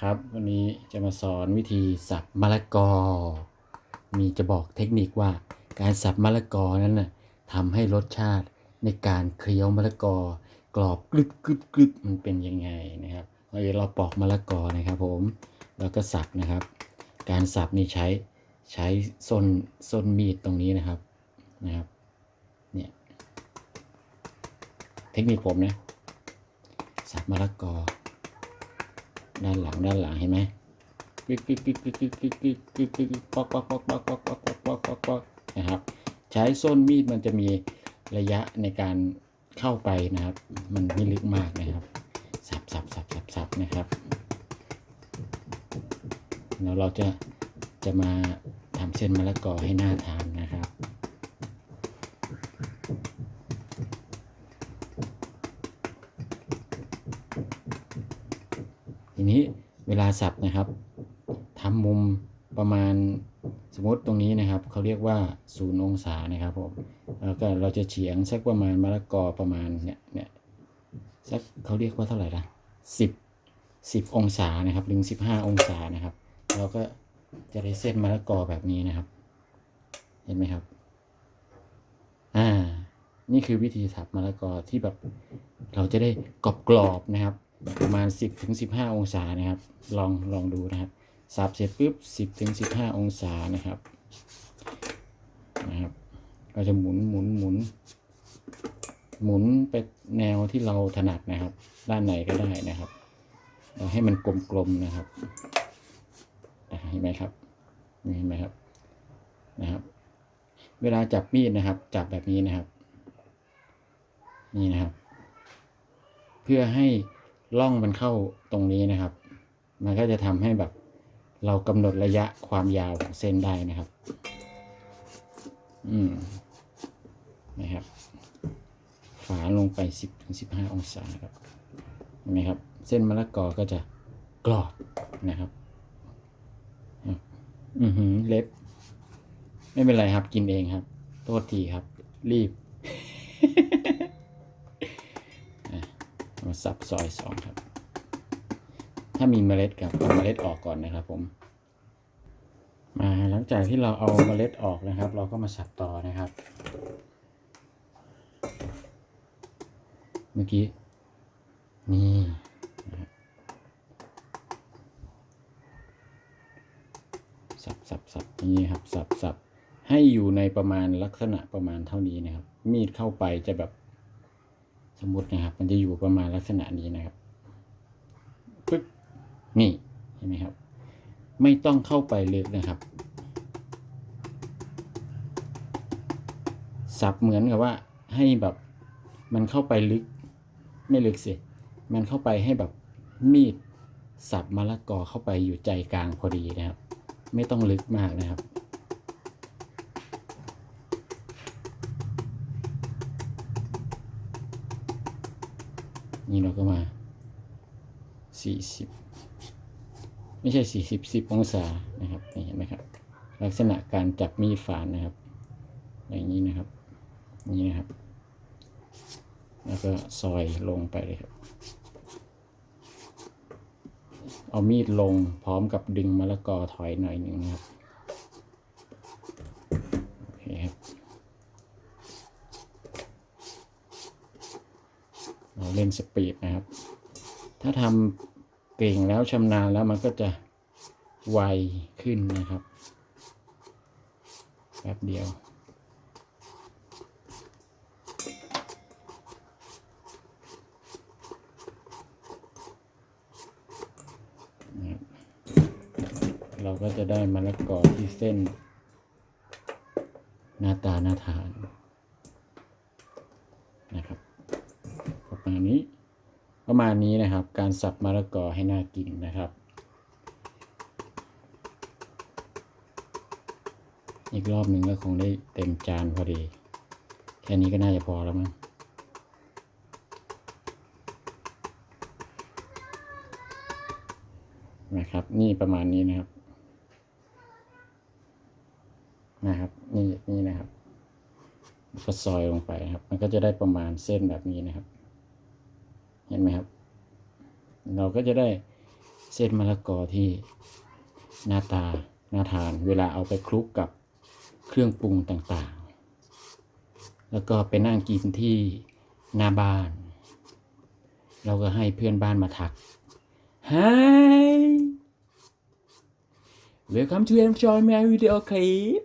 ครับ วันนี้จะมาสอนวิธีสับมะละกอ มีจะบอกเทคนิคว่าการสับมะละกอนั้นน่ะทำให้รสชาติในการเคี้ยวมะละกอ กรอบกรึบกรึบกรึบมันเป็นยังไงนะครับเดี๋ยวเราปอกมะละกอนะครับ ผมแล้วก็สับนะครับ การสับนี่ใช้ใช้ส้นส้นมีดตรงนี้นะครับนะครับเนี่ยเทคนิคผมนะสับมะละกอ ด้านหลังด้านหลังเห็นไหมกึกกึกกึกกึกกึกกึกกึกกึกกึกกึกปอกปอกปอกปอกปอกปอกปอกปอกปอกปอกนะครับ ใช้ส้นมีดมันจะมีระยะในการเข้าไปนะครับ มันไม่ลึกมากนะครับ สับสับสับสับสับนะครับแล้วเราจะจะมาทำเส้นมะละกอให้หน่าทานนะครับ ทีนี้เวลาสับนะครับทำมุมประมาณสมมติตรงนี้นะครับเขาเรียกว่าศูนย์องศานะครับผมแล้วก็เราจะเฉียงสักประมาณมะละกอประมาณเนี่ยเนี่ยสักเขาเรียกว่าเท่าไหร่ละสิบสิบองศานะครับถึงสิบห้าองศานะครับ เราก็จะได้เส้นมะละกอแบบนี้นะครับ เห็นไหมครับ อ่า นี่คือวิธีสับมะละกอที่แบบเราจะได้กรอบๆนะครับ ประมาณ 10ถึง15 องศานะครับ ลองลองดูนะครับสับเสร็จปุ๊บ 10ถึง15 องศานะครับนะครับ ก็จะหมุนหมุนหมุน หมุนไปแนวที่เราถนัดนะครับ ด้านไหนก็ได้นะครับ เราให้มันกลมๆนะครับเห็นไหมครับนี่เห็นไหมครับนะครับ เวลาจับมีดนะครับ จับแบบนี้นะครับ นี่นะครับ เพื่อให้ ล่องมันเข้าตรงนี้นะครับ มันก็จะทำให้แบบเรากำหนดระยะความยาวของเส้นได้นะครับ อืม นะครับ ฝาลงไป 10ถึง15 องศาครับเห็นไหมครับ เส้นมะละกอก็จะกรอบนะครับ อือหือ เล็บ ไม่เป็นไรครับ กินเองครับ โทษทีครับ รีบ มาสับซอยสองครับ ถ้ามีเมล็ดครับเอาเมล็ดออกก่อนนะครับ ผม มาหลังจากที่เราเอาเมล็ดออกนะครับ เราก็มาสับต่อนะครับ เมื่อกี้นี่สับสับสับสับนี่ครับสับสับให้อยู่ในประมาณลักษณะประมาณเท่านี้นะครับ มีดเข้าไปจะแบบ สมมตินะครับ มันจะอยู่ประมาณลักษณะนี้นะครับปึ๊บนี่เห็นไหมครับ ไม่ต้องเข้าไปลึกนะครับสับเหมือนกับว่าให้แบบมันเข้าไปลึก ไม่ลึกสิมันเข้าไปให้แบบมีดสับมะละกอเข้าไปอยู่ใจกลางพอดีนะครับ ไม่ต้องลึกมากนะครับ นี่เราก็มาสี่สิบไม่ใช่สี่สิบสิบองศานะครับนี่เห็นไหมครับ ลักษณะการจับมีดฝานนะครับ อย่างนี้นะครับ นี่นะครับ แล้วก็ซอยลงไปเลยครับ เอามีดลงพร้อมกับดึงมะละกอถอยหน่อยหนึ่งนะครับ โอเคครับ เราเลนสปีดนะครับ ถ้าทำเก่งแล้วชำนาญแล้วมันก็จะไวขึ้นนะครับแป๊บเดียว เราก็จะได้มะละกอที่เส้นหน้าตาน่าทานนะครับ ประมาณนี้ ประมาณนี้นะครับ การสับมะละกอให้น่ากินนะครับ อีกรอบหนึ่งก็คงได้เต็มจานพอดี แค่นี้ก็น่าจะพอแล้วมั้งนะครับ นี่ประมาณนี้นะครับ นะครับ นี่นี่นะครับก็ซอยลงไปนะครับ มันก็จะได้ประมาณเส้นแบบนี้นะครับ เห็นไหมครับ เราก็จะได้เส้นมะละกอที่หน้าตาน่าทาน เวลาเอาไปคลุกกับเครื่องปรุงต่างๆ แล้วก็ไปนั่งกินที่หน้าบ้าน เราก็ให้เพื่อนบ้านมาทัก Hi Welcome to enjoy my video clip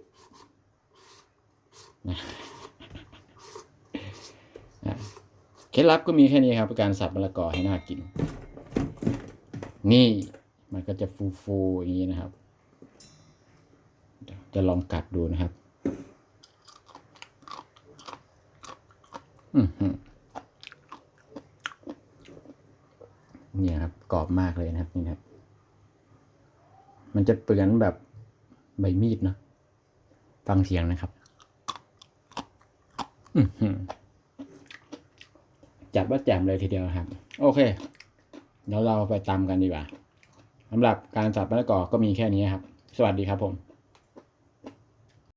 นะนะ เคล็ดลับก็มีแค่นี้ครับการสับมะละกอให้น่ากิน นี่มันก็จะฟูๆอย่างนี้นะครับ จะลองกัดดูนะครับเนี่ยครับกรอบมากเลยนะครับนี่นะครับ มันจะเปือนแบบใบมีดเนอะฟังเสียงนะครับ อื จัดว่าแจ่มเลยทีเดียวครับ โอเคเดี๋ยวเราไปตำกันดีกว่าสำหรับการสับมะละกอก็มีแค่นี้ครับ สวัสดีครับผม